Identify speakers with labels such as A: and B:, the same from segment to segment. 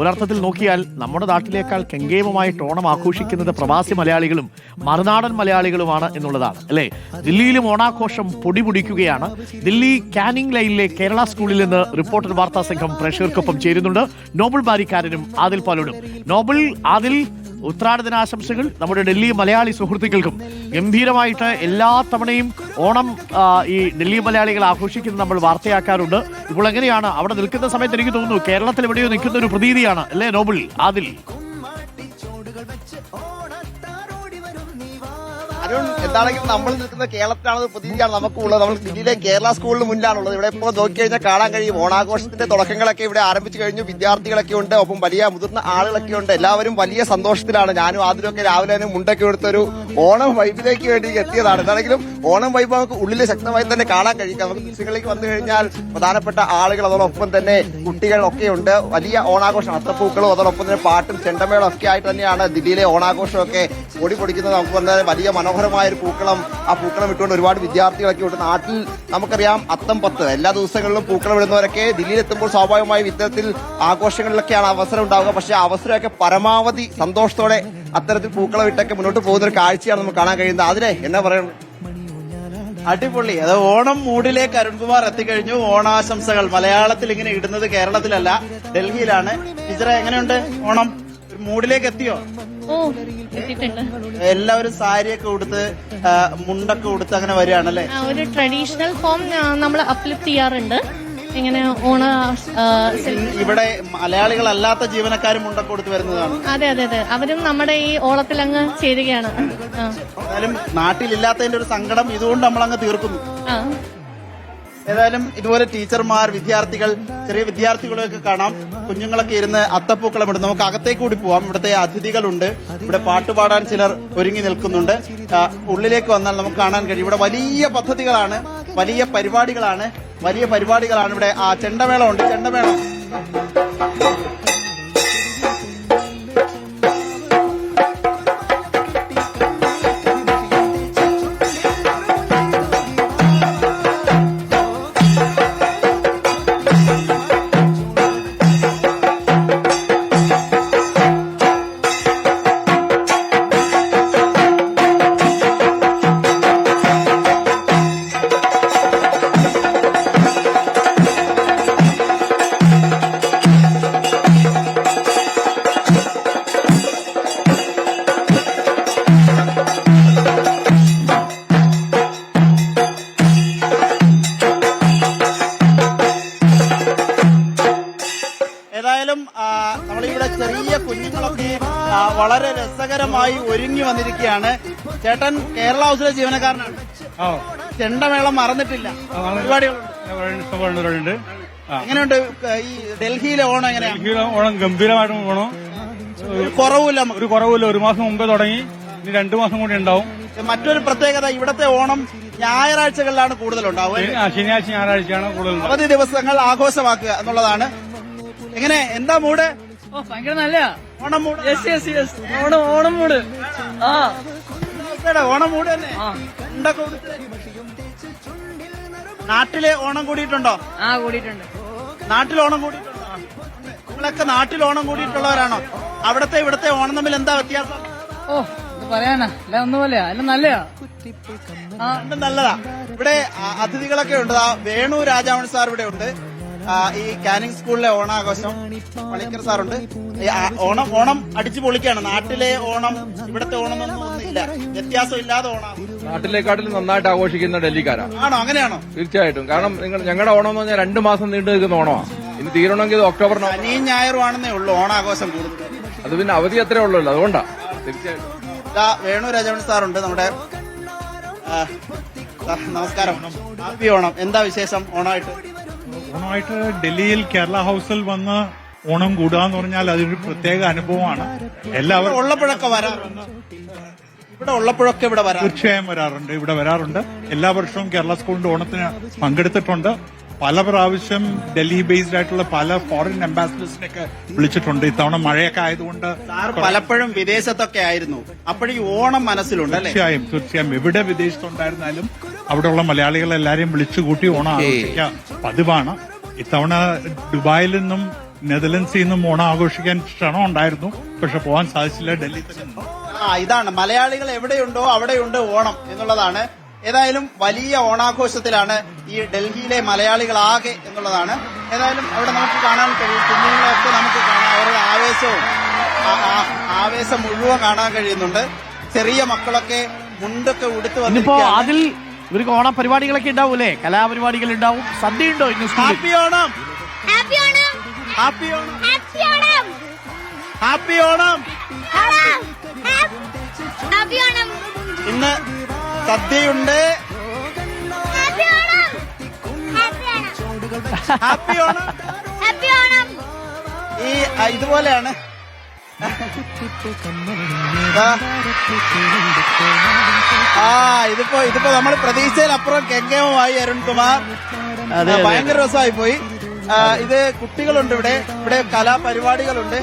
A: ഒരർത്ഥത്തിൽ നോക്കിയാൽ നമ്മുടെ നാട്ടിലേക്കാൾ കെങ്കേമമായിട്ട് ഓണം ആഘോഷിക്കുന്നത് പ്രവാസി മലയാളികളും മറുനാടൻ മലയാളികളുമാണ് എന്നുള്ളതാണ് അല്ലേ? ദില്ലിയിലും ഓണാഘോഷം പൊടി പൊടിക്കുകയാണ് ദില്ലി കാനിംഗ് ലൈനിലെ കേരള സ്കൂളിൽ നിന്ന് റിപ്പോർട്ടർ വാർത്താ സംഘം പ്രേക്ഷകർക്കൊപ്പം ചേരുന്നുണ്ട്. നോബിൾ ബാരിക്കാരനും ആദിൽ പാലോടും. നോബിൾ ആദിൽ ഉത്രാട ദിനാശംസകൾ നമ്മുടെ ഡൽഹി മലയാളി സുഹൃത്തുക്കൾക്കും. ഗംഭീരമായിട്ട് എല്ലാ തവണയും ഓണം ഈ ഡൽഹി മലയാളികൾ ആഘോഷിക്കുന്നത് നമ്മൾ വാർത്തയാക്കാറുണ്ട്. ഇപ്പോൾ എങ്ങനെയാണ് അവിടെ നിൽക്കുന്ന സമയത്ത് എനിക്ക് തോന്നുന്നു കേരളത്തിൽ എവിടെയോ നിൽക്കുന്ന ഒരു പ്രതീതിയാണ്. അല്ലേ നോബിൾ? ആദിൽ.
B: എന്താണെങ്കിലും നമ്മൾ നിൽക്കുന്ന കേരളത്തിലാണത് പ്രതീതിയാണ് നമുക്കുള്ളത്. നമ്മൾ സിറ്റിയിലെ കേരള സ്കൂളിന് മുന്നിലാണുള്ളത്. ഇവിടെ ഇപ്പോൾ നോക്കിക്കഴിഞ്ഞാൽ കാണാൻ കഴിയും. ഓണാഘോഷത്തിന്റെ തുടക്കങ്ങളൊക്കെ ഇവിടെ ആരംഭിച്ചു കഴിഞ്ഞു. വിദ്യാർത്ഥികളൊക്കെ ഉണ്ട്. ഒപ്പം വലിയ മുതിർന്ന ആളുകളൊക്കെ ഉണ്ട്. എല്ലാവരും വലിയ സന്തോഷത്തിലാണ്. ഞാനും ആദ്യമൊക്കെ രാവിലെ തന്നെ മുണ്ടൊക്കെ എടുത്തൊരു ഓണം വൈബിലേക്ക് വേണ്ടി എത്തിയതാണ്. എന്താണെങ്കിലും ഓണം വൈഭവം നമുക്ക് ഉള്ളിൽ ശക്തമായി തന്നെ കാണാൻ കഴിയും. നമുക്ക് ദൃശ്യങ്ങളിലേക്ക് വന്നു കഴിഞ്ഞാൽ പ്രധാനപ്പെട്ട ആളുകൾ അതോടൊപ്പം തന്നെ കുട്ടികളൊക്കെ ഉണ്ട് വലിയ ഓണാഘോഷം അത്തപ്പൂക്കളും അതോടൊപ്പം തന്നെ പാട്ടും ചെണ്ടമേളം ഒക്കെ ആയിട്ട് തന്നെയാണ് ദില്ലിയിലെ ഓണാഘോഷമൊക്കെ ഓടി പൊടിക്കുന്നത് നമുക്ക് വന്നാൽ വലിയ മനോഹരമായ ഒരു പൂക്കളം ആ പൂക്കളം ഇട്ടുകൊണ്ട് ഒരുപാട് വിദ്യാർത്ഥികളൊക്കെ ഉണ്ട്. നാട്ടിൽ നമുക്കറിയാം അത്തം പത്ത്. എല്ലാ ദിവസങ്ങളിലും പൂക്കളം ഇടുന്നവരൊക്കെ ദില്ലിയിൽ എത്തുമ്പോൾ സ്വാഭാവികമായും ഇത്തരത്തിൽ ആഘോഷങ്ങളിലൊക്കെയാണ് അവസരം ഉണ്ടാവുക. പക്ഷേ അവസരമൊക്കെ പരമാവധി സന്തോഷത്തോടെ അത്തരത്തിൽ പൂക്കളം ഇട്ടൊക്കെ മുന്നോട്ട് പോകുന്ന ഒരു കാഴ്ചയാണ് നമുക്ക് കാണാൻ കഴിയുന്നത്. അതിനെ എന്നാ പറയുന്നത്?
C: അടിപൊളി. അത് ഓണം മൂഡിലേക്ക് അരുൺകുമാർ എത്തിക്കഴിഞ്ഞു. ഓണാശംസകൾ. മലയാളത്തിൽ ഇങ്ങനെ ഇടുന്നത് കേരളത്തിലല്ല ഡൽഹിയിലാണ്. ടീച്ചറെ എങ്ങനെയുണ്ട് ഓണം? ഒരു മൂഡിലേക്ക് എത്തിയോ? എല്ലാവരും സാരിയൊക്കെ ഉടുത്ത് മുണ്ടൊക്കെ ഉടുത്ത് അങ്ങനെ വരികയാണല്ലേ?
D: ഒരു ട്രഡീഷണൽ ഫോം നമ്മൾ അപ്ലിഫ്റ്റ് ചെയ്യാറുണ്ട്. ഇങ്ങനെ ഓണ
C: ഇവിടെ മലയാളികളല്ലാത്ത ജീവനക്കാരും മുണ്ടൊക്കെ കൊടുത്ത് വരുന്നതാണ്.
D: അതെ അതെ അതെ. അവരും നമ്മുടെ ഈ ഓളത്തിൽ അങ്ങ് ചേരുകയാണ്.
C: എന്നാലും നാട്ടിലില്ലാത്തതിന്റെ ഒരു സങ്കടം ഇതുകൊണ്ട് നമ്മൾ അങ്ങ് തീർക്കുന്നു. ഏതായാലും ഇതുപോലെ ടീച്ചർമാർ വിദ്യാർത്ഥികൾ ചെറിയ വിദ്യാർത്ഥികളെയൊക്കെ കാണാം. കുഞ്ഞുങ്ങളൊക്കെ ഇരുന്ന് അത്തപ്പൂക്കളം ഇടും. നമുക്ക് അകത്തേക്ക് കൂടി പോവാം. ഇവിടുത്തെ അതിഥികളുണ്ട്. ഇവിടെ പാട്ടുപാടാൻ ചിലർ ഒരുങ്ങി നിൽക്കുന്നുണ്ട്. ഉള്ളിലേക്ക് വന്നാൽ നമുക്ക് കാണാൻ കഴിയും. ഇവിടെ വലിയ പദ്ധതികളാണ് വലിയ പരിപാടികളാണ്. വലിയ പരിപാടികളാണ് ഇവിടെ. ആ ചെണ്ടമേളം ഉണ്ട് ചെണ്ടമേളം. വളരെ രസകരമായി ഒരുങ്ങി വന്നിരിക്കുകയാണ്. ചേട്ടൻ കേരള ഹൗസിലെ ജീവനക്കാരനാണ്. ചെണ്ടമേളം മറന്നിട്ടില്ല. പരിപാടികളുണ്ട് എങ്ങനെയുണ്ട്? ഈ ഡൽഹിയിലെ ഓണം എങ്ങനെയാണ്
E: ഡൽഹിയിലെ ഓണം ഗംഭീരമായിട്ട് പോകണം
C: ഒരു കുറവില്ല
E: ഒരു കുറവില്ല ഒരു മാസം മുമ്പേ തുടങ്ങി. ഇനി രണ്ടു മാസം കൂടി ഉണ്ടാവും.
C: മറ്റൊരു പ്രത്യേകത ഇവിടത്തെ ഓണം ഞായറാഴ്ചകളിലാണ് കൂടുതൽ ഉണ്ടാവുക
E: ശനിയാഴ്ച ഞായറാഴ്ചയാണ് കൂടുതൽ.
C: അവധി ദിവസങ്ങൾ ആഘോഷമാക്കുക എന്നുള്ളതാണ്. എങ്ങനെ? എന്താ മൂഡ്?
F: ഓ ഭയങ്കര
C: mood
F: yes yes yes Onam Onam mood. ആ.
C: ഇതെടാ, ഓണം തന്നെ. നാട്ടിലെ ഓണം കൂടിയിട്ടുണ്ടോ?
F: ആ കൂടിയിട്ടുണ്ട്.
C: നാട്ടിൽ ഓണം കൂടിയിട്ടുണ്ടോ? നിങ്ങളൊക്കെ നാട്ടിൽ ഓണം കൂടിയിട്ടുള്ളവരാണോ? അവിടത്തെ ഇവിടത്തെ ഓണം തമ്മിൽ എന്താ വ്യത്യാസം?
F: ഓ ഇത് പറയാനാ. അല്ല ഒന്നുമല്ല അല്ല. നല്ലയാ.
C: രണ്ടും നല്ലതാ. ഇവിടെ അതിഥികളൊക്കെ ഉണ്ട്. വേണു രാജാവൺ സാർ ഇവിടെ ഉണ്ട്. ഈ കാനിങ് സ്കൂളിലെ ഓണാഘോഷം പണിക്കർ സാറുണ്ട്. ഓണം ഓണം അടിച്ചു പൊളിക്കാണ്. നാട്ടിലെ ഓണം ഇവിടത്തെ ഓണം ഒന്നും ഒന്നുമില്ല. വ്യത്യാസം ഇല്ലാതെ ഓണം
G: നാട്ടിലേക്കാട്ടിലും നന്നായിട്ട് ആഘോഷിക്കുന്ന ഡൽഹിക്കാരാ.
C: ആണോ? അങ്ങനെയാണോ?
G: തീർച്ചയായിട്ടും. കാരണം നിങ്ങൾ ഞങ്ങളുടെ ഓണം എന്ന് പറഞ്ഞാൽ രണ്ട് മാസം നീണ്ടു നിൽക്കുന്ന ഓണമാണ് ഇനി തീരണമെങ്കിൽ ഒക്ടോബർ.
C: ശനിയും ഞായറും ആണെന്നേ ഉള്ളൂ ഓണാഘോഷം കൂടുതൽ.
G: അത് പിന്നെ അവധി അത്രേ ഉള്ളല്ലോ അതുകൊണ്ടാ. തീർച്ചയായിട്ടും.
C: വേണു രാജവൺ സാറുണ്ട് നമ്മുടെ നമസ്കാരം. ഹാപ്പി ഓണം. എന്താ വിശേഷം? ഓണമായിട്ട്?
H: ഓണമായിട്ട് ഡൽഹിയിൽ കേരള ഹൗസിൽ വന്ന് ഓണം കൂടാന്ന് പറഞ്ഞാൽ അതൊരു പ്രത്യേക അനുഭവമാണ്. എല്ലാവരും
C: ഉള്ളപ്പോഴൊക്കെ വരാറുണ്ട്? ഇവിടെ ഉള്ളപ്പോഴൊക്കെ ഇവിടെ വരാം
H: തീർച്ചയായും വരാറുണ്ട്. ഇവിടെ വരാറുണ്ട്. എല്ലാ വർഷവും കേരള സ്കൂളിന്റെ ഓണത്തിന് പങ്കെടുത്തിട്ടുണ്ട്. പല പ്രാവശ്യം ഡൽഹി ബേസ്ഡ് ആയിട്ടുള്ള പല ഫോറിൻ അംബാസിഡേഴ്സിനെയൊക്കെ വിളിച്ചിട്ടുണ്ട്. ഇത്തവണ മഴയൊക്കെ ആയതുകൊണ്ട്
C: പലപ്പോഴും വിദേശത്തൊക്കെ ആയിരുന്നു. അപ്പോഴും ഓണം മനസ്സിലുണ്ട്
H: തീർച്ചയായും തീർച്ചയായും. എവിടെ വിദേശത്തുണ്ടായിരുന്നാലും അവിടെയുള്ള മലയാളികൾ വിളിച്ചു കൂട്ടി ഓണം ആഘോഷിക്കുക പതിവാണ്. ഇത്തവണ ദുബായിൽ നിന്നും നെതർലൻഡ്സിൽ നിന്നും ഓണം ആഘോഷിക്കാൻ ക്ഷണം ഉണ്ടായിരുന്നു. പക്ഷെ പോകാൻ സാധിച്ചില്ല. ഡൽഹി തന്നെ
C: ആ ഇതാണ്. മലയാളികൾ എവിടെയുണ്ടോ അവിടെയുണ്ട് ഓണം എന്നുള്ളതാണ്. ഏതായാലും വലിയ ഓണാഘോഷത്തിലാണ് ഈ ഡൽഹിയിലെ മലയാളികൾ ആകെ എന്നുള്ളതാണ്. ഏതായാലും അവിടെ നമുക്ക് കാണാൻ കഴിയും. കുഞ്ഞുങ്ങളെയൊക്കെ നമുക്ക് കാണാം. അവരുടെ ആവേശവും ആവേശം മുഴുവൻ കാണാൻ കഴിയുന്നുണ്ട്. ചെറിയ മക്കളൊക്കെ മുണ്ടൊക്കെ ഉടുത്ത് വന്നിപ്പോ
A: അതിൽ ഇവർക്ക് ഓണ പരിപാടികളൊക്കെ ഉണ്ടാവൂലേ കലാപരിപാടികൾ ഉണ്ടാവും സദ്യ ഉണ്ടോ ഇന്ന്
C: happy Onam
I: happy Onam
C: happy Onam
I: happy Onam
C: happy Onam
I: Onam
C: ഇന്ന് സദ്യയുണ്ട്
I: ഹാപ്പി ഓണം ഹാപ്പി ഓണം
C: ഈ ഇതുപോലെയാണ്. ആ ഇതിപ്പോ ഇതിപ്പോ നമ്മൾ പ്രതീക്ഷയിലപ്പുറം കെങ്കേമമായി
A: അരുൺകുമാർ.
C: ഭയങ്കര രസമായി പോയി. ഇത് കുട്ടികളുണ്ട് ഇവിടെ. ഇവിടെ കലാപരിപാടികളുണ്ട്.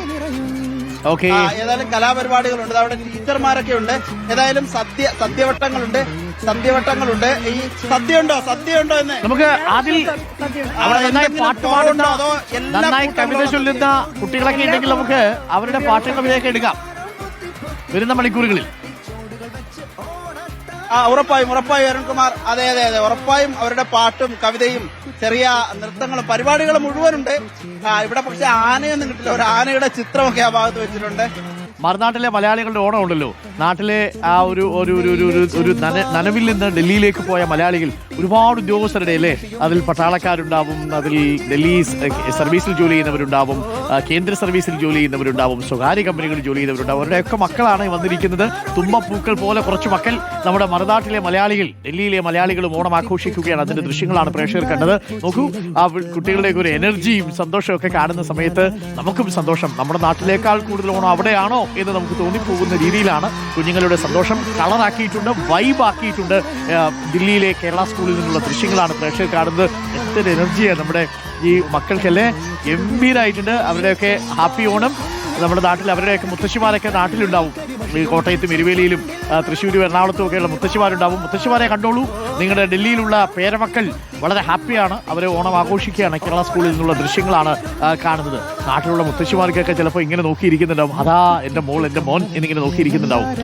A: ഓക്കെ
C: ഏതായാലും കലാപരിപാടികളുണ്ട്. അവിടെ ടീച്ചർമാരൊക്കെ ഉണ്ട് ഏതായാലും സദ്യ സദ്യവട്ടങ്ങളുണ്ട് സദ്യവട്ടങ്ങളുണ്ട് ഈ സദ്യയുണ്ടോ ഉണ്ടോ സദ്യ ഉണ്ടോ എന്ന്?
A: നമുക്ക് അതിൽ അവിടെ നന്നായി പാട്ട് പാടുന്ന
C: അതോ എല്ലാ
A: നന്നായി കവിത
C: കൂട്ടങ്ങളും
A: ചൊല്ലുന്ന കുട്ടികളൊക്കെ ഉണ്ടെങ്കിൽ നമുക്ക് അവരുടെ പാട്ടുകളിലേക്ക് എടുക്കാം. വരുന്ന മണിക്കൂറുകളിൽ.
C: ആ ഉറപ്പായും ഉറപ്പായും അരുൺകുമാർ. അതെ അതെ അതെ ഉറപ്പായും അവരുടെ പാട്ടും കവിതയും ചെറിയ നൃത്തങ്ങളും പരിപാടികളും മുഴുവനുണ്ട്. ഇവിടെ പക്ഷെ ആനയൊന്നും കിട്ടില്ല. ഒരു ആനയുടെ ചിത്രമൊക്കെ ആ ഭാഗത്ത് വെച്ചിട്ടുണ്ട്.
A: മറുനാട്ടിലെ മലയാളികളുടെ ഓണം ഉണ്ടല്ലോ. നാട്ടിലെ ആ ഒരു ഒരു ഒരു ഒരു ഒരു- ഒരു നന- നനവിൽ നിന്ന് ഡൽഹിയിലേക്ക് പോയ മലയാളികൾ ഒരുപാട് ഉദ്യോഗസ്ഥരുടെ അല്ലേ? അതിൽ പട്ടാളക്കാരുണ്ടാവും അതിൽ ഡൽഹി സർവീസിൽ ജോലി ചെയ്യുന്നവരുണ്ടാവും കേന്ദ്ര സർവീസിൽ ജോലി ചെയ്യുന്നവരുണ്ടാവും സ്വകാര്യ കമ്പനികളിൽ ജോലി ചെയ്യുന്നവരുണ്ടാവും. അവരുടെയൊക്കെ മക്കളാണ് വന്നിരിക്കുന്നത്. തുമ്പപ്പൂക്കൾ പോലെ കുറച്ച് മക്കൾ നമ്മുടെ മറുനാട്ടിലെ മലയാളികൾ ഡൽഹിയിലെ മലയാളികളും ഓണം ആഘോഷിക്കുകയാണ്. അതിന്റെ ദൃശ്യങ്ങളാണ് പ്രേക്ഷകർ കണ്ടത്. നോക്കൂ ആ കുട്ടികളുടെയൊക്കെ കുട്ടികളുടെ ഒരു എനർജിയും സന്തോഷവും ഒക്കെ കാണുന്ന സമയത്ത് നമുക്കും സന്തോഷം. നമ്മുടെ നാട്ടിലേക്കാൾ കൂടുതൽ ഓണം അവിടെയാണോ? എന്ന് നമുക്ക് തോന്നിപ്പോകുന്ന രീതിയിലാണ് കുഞ്ഞുങ്ങളുടെ സന്തോഷം കളറാക്കിയിട്ടുണ്ട് വൈബാക്കിയിട്ടുണ്ട് ദില്ലിയിലെ കേരള സ്കൂളിൽ നിന്നുള്ള ദൃശ്യങ്ങളാണ് പ്രേക്ഷകർ കാണുന്നത്. എത്ര എനർജിയാണ് നമ്മുടെ ഈ മക്കൾക്കല്ലേ ഗംഭീരമായിട്ടുണ്ട് അവരുടെയൊക്കെ ഹാപ്പി ഓണം. നമ്മുടെ നാട്ടിൽ അവരുടെയൊക്കെ മുത്തശ്ശിമാരൊക്കെ നാട്ടിലുണ്ടാവും. ഈ കോട്ടയത്തും എരുവേലിയിലും തൃശ്ശൂരും എറണാകുളത്തും ഒക്കെയുള്ള മുത്തശ്ശിമാരുണ്ടാവും. മുത്തശ്ശിമാരെ കണ്ടോളൂ. നിങ്ങളുടെ ഡൽഹിയിലുള്ള പേരമക്കൾ വളരെ ഹാപ്പിയാണ്. അവരെ ഓണം ആഘോഷിക്കുകയാണ് കേരള സ്കൂളിൽ നിന്നുള്ള ദൃശ്യങ്ങളാണ് കാണുന്നത്. നാട്ടിലുള്ള മുത്തശ്ശിമാർക്കൊക്കെ ചിലപ്പോൾ ഇങ്ങനെ നോക്കിയിരിക്കുന്നുണ്ടാവും. അതാ എന്റെ മോൾ എന്റെ മോൻ എന്നിങ്ങനെ നോക്കിയിരിക്കുന്നുണ്ടാവും.